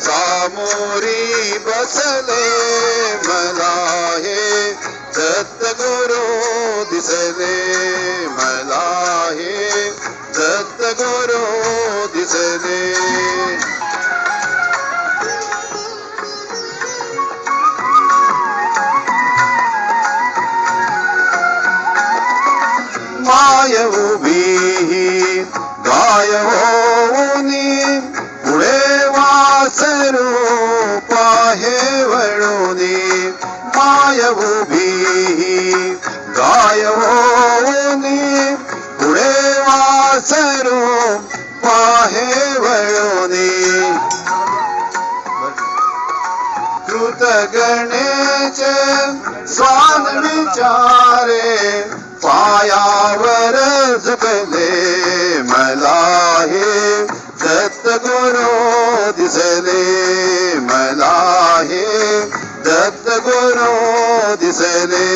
समोरी बसले मला हे दत्तगुरु दिसले मला हे दिसले। माय उभी गाय होऊनी माय उभी गाय होऊनी पुढे वासरू पाहे वळूनी. कृत गणेश स्वान विचारे पायावर झुकले दत्त गुरु दिसले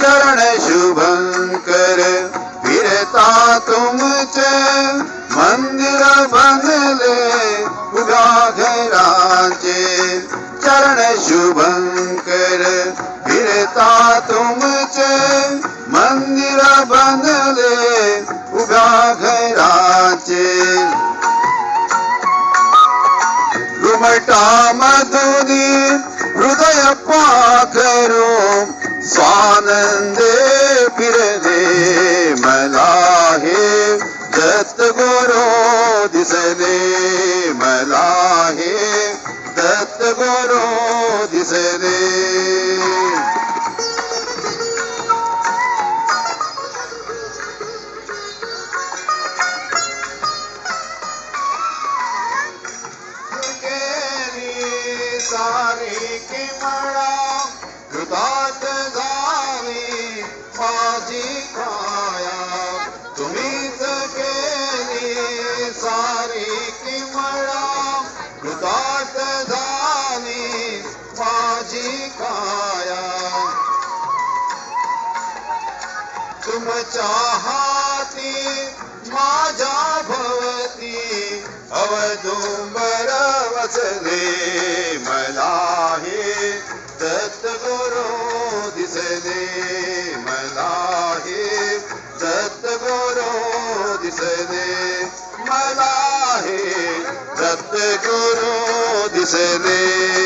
चरण शुभंकर फिरता तुमचे मंदिर बनले उभ्या घराचे चरण शुभंकर फिरता तुमचे മട്ടാമതുതി ഹൃദയപ്പാകരോം സ്വാനന്ദേ പിരദേ മലാഹേ ദത്തഗുരോ ദിസലേ മലാഹേ ദത്തഗുരോ ദിസലേ दिसले मला हे दत्त गुरु दिसले केली सारी किमळा कृतात झाली माझी काया तुम्हीच केली सारी किमळा कृतात झाली माझी काया तुमच्या हाती माझ्या भवती अवदुंबर वसले गुरु दिसले